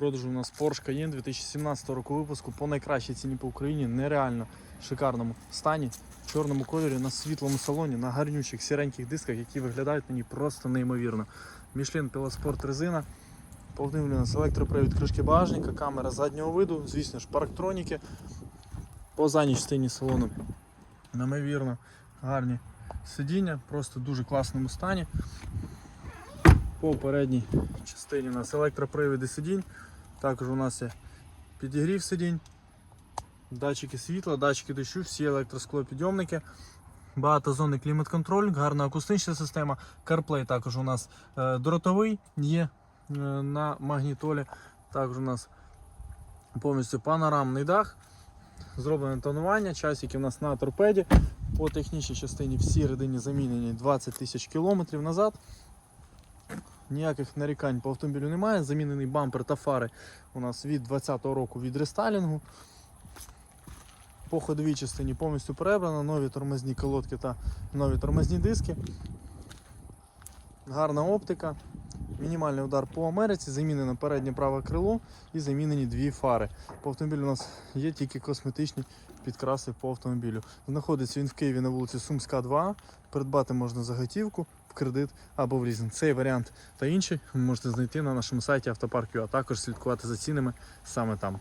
продажу у нас Porsche Cayenne 2017 року випуску по найкращій ціні по Україні. Нереально шикарному стані, в чорному кольорі, на світлому салоні, на гарнючих сіреньких дисках, які виглядають мені просто неймовірно. Michelin Пілоспорт резина. Повнивлю у нас електропривід кришки багажника, камера заднього виду, звісно ж, парктроніки. По задній частині салону неймовірно гарні сидіння, просто в дуже класному стані. По передній частині у нас електропривіди сидінь. Також у нас є підігрів сидінь, датчики світла, датчики дощу, всі електросклопідйомники. Багатозонний клімат-контроль, гарна акустична система. CarPlay також у нас е, дротовий є е, на магнітолі. Також у нас повністю панорамний дах. Зроблене тонування, часики у нас на торпеді. По технічній частині всі рідині замінені 20 тисяч кілометрів назад. Ніяких нарікань по автомобілю немає. Замінений бампер та фари у нас від 2020 року від рестайлінгу. По ходовій частині повністю перебрано, нові тормозні колодки та нові тормозні диски. Гарна оптика. Мінімальний удар по Америці, замінено переднє праве крило і замінені дві фари. По автомобілю у нас є тільки косметичні підкраси по автомобілю. Знаходиться він в Києві на вулиці Сумська, 2. Придбати можна за готівку, в кредит або в лізинг. Цей варіант та інші ви можете знайти на нашому сайті автопарк.ua, а також слідкувати за цінами саме там.